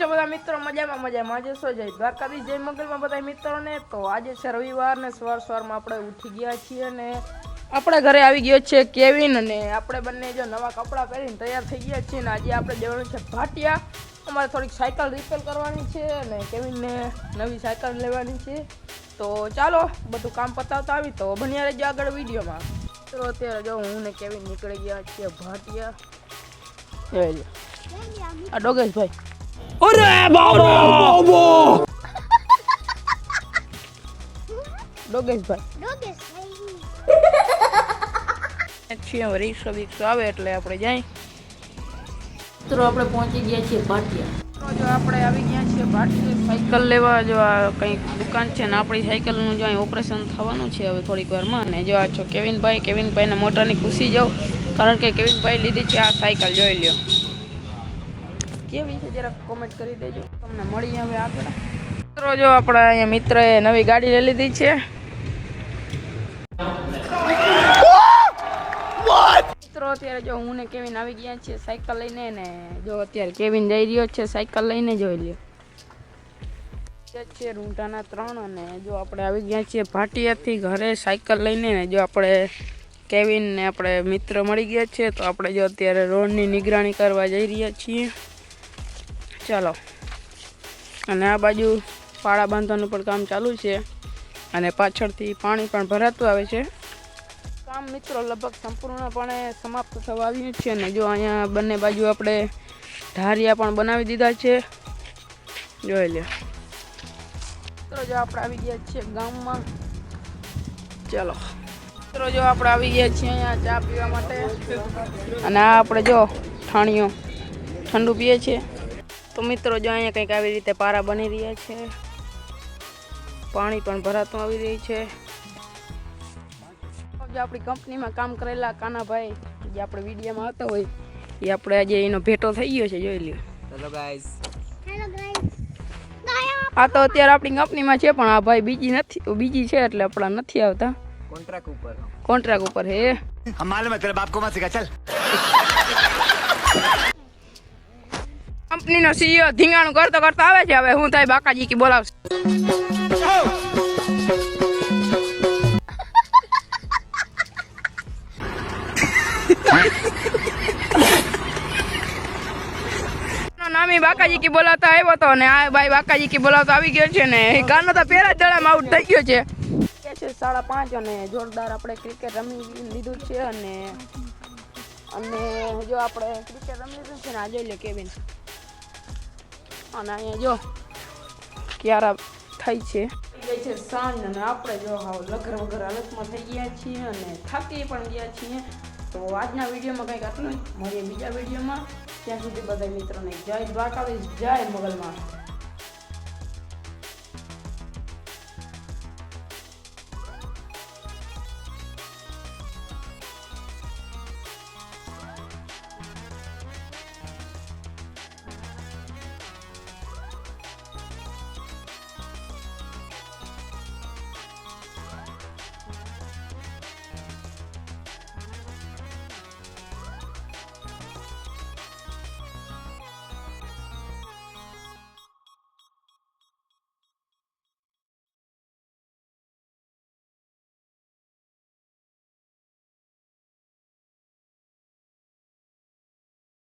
છો બધા મિત્રો મજામાં મજામાં. જશો જય દ્વારકાધીશ જય મંગલમાં બધા મિત્રોને. તો આજે છે રવિવાર ને સવાર સવારમાં આપણે ઉઠી ગયા છીએ ને આપણે ઘરે આવી ગયો છે કેવિન અને આપણે બંને જો નવા કપડાં પહેરીને તૈયાર થઈ ગયા છીએ ને આજે આપણે જવાનું છે ભાટિયા. અમારે થોડીક સાયકલ રિપેર કરવાની છે અને કેવિનને નવી સાયકલ લેવાની છે. તો ચાલો, બધું કામ પતાવતા આવી. તો બન્યા રહેજો આગળ વિડીયોમાં. તો અત્યારે જો હું ને કેવિન નીકળી ગયા છીએ ભાટિયા. આ લો આ ડોગેશભાઈ ડોગેશભાઈ છીએ હવે રિક્ષા બિક્ષા આવે એટલે આપણે જાય મિત્રો આપણે પહોંચી ગયા છીએ ભાટિયા. જો આપણે આવી ગયા છીએ ભાટિયા. સાયકલ લેવા જો આ કંઈક દુકાન છે ને આપણી સાયકલનું જો અહીં ઓપરેશન થવાનું છે હવે થોડીક વારમાં. અને જો આ છો કેવિનભાઈ કેવિનભાઈના મોટાની ખુશી જાઉં. કારણ કે કેવિનભાઈ લીધી છે આ સાયકલ જોઈ લ્યો. કેવી છે જરાક કોમેન્ટ કરી દેજો. તમને મળી હવે આગળ. મિત્રો જો આપણા અહીંયા મિત્રએ નવી ગાડી લઈ લીધી છે. મિત્રો અત્યારે જો હું ને કેવિન આવી ગયા છીએ સાયકલ લઈને ને જો અત્યારે કેવિન જઈ રહ્યો છે સાયકલ લઈને જોઈ લ્યો. છે રૂંઢાના ત્રણ અને જો આપણે આવી ગયા છીએ ભાટિયાથી ઘરે સાયકલ લઈને ને જો આપણે કેવિનને આપણે મિત્ર મળી ગયા છે તો આપણે જો અત્યારે રોડની નિગરાણી કરવા જઈ રહ્યા છીએ. ચાલો. અને આ બાજુ પાળા બાંધવાનું પણ કામ ચાલુ છે. અને પાછળથી પાણી પણ ભરાતું આવે છે. કામ મિત્રો લગભગ સંપૂર્ણપણે સમાપ્ત થવા આવ્યું છે અને જો અહીંયા બંને બાજુ આપણે ધારિયા પણ બનાવી દીધા છે. જોઈ લે મિત્રો જો આપણે આવી ગયા છીએ ગામમાં. ચાલો. મિત્રો જો આપણે આવી ગયા છીએ અહીંયા ચા પીવા માટે. અને આ આપણે જો ઠાણીઓ ઠંડુ પીએ છીએ. તો મિત્રો જો અહીંયા કંઈક આવી રીતે પારા બની રહ્યા છે. પાણી પણ ભરાતું આવી રહી છે. જે આપણી કંપનીમાં કામ કરેલા કાનાભાઈ જે આપણે વિડીયોમાં આવતા હોય એ આપણે આજે એનો ભેટો થઈ ગયો છે જોઈ લ્યો. હેલો ગાઈસ આ તો અત્યારે આપણી કંપનીમાં છે પણ આ ભાઈ બીજી નથી બીજી છે એટલે આપણા નથી આવતા. કોન્ટ્રાક્ટ ઉપર. કોન્ટ્રાક્ટ ઉપર હે હમાલ મતલબ આપકો મત સિખા ચાલ કંપનીનો સીઈઓ ધીંગાણું કરતો કરતો આવે છે. હવે હું થાય બાકાજી કી બોલાવશે. નામી બાકાજી કી બોલાવતા આવ્યો હતો ને આ ભાઈ બાકાજી કી બોલાવતો આવી ગયો છે ને એ કાનો તો પહેલા દડામાં આઉટ થઈ ગયો છે. છે સાડા પાંચ અને જોરદાર આપણે ક્રિકેટ રમી લીધું છે અને અને જો આપણે ક્રિકેટ રમી લીધું છે ને, આ જોઈ લે કેવિન અને અહીંયા જો ક્યારા થઈ છે છે સાંજ અને આપણે જો હાવ લગર વગર હાલતમાં થઈ ગયા છીએ અને થાકી પણ ગયા છીએ. તો આજના વિડીયોમાં કંઈક આટલું મળીએ બીજા વિડીયોમાં. ત્યાં સુધી બધા મિત્રોને જય દ્વારકાધીશ, જય મોગલમાં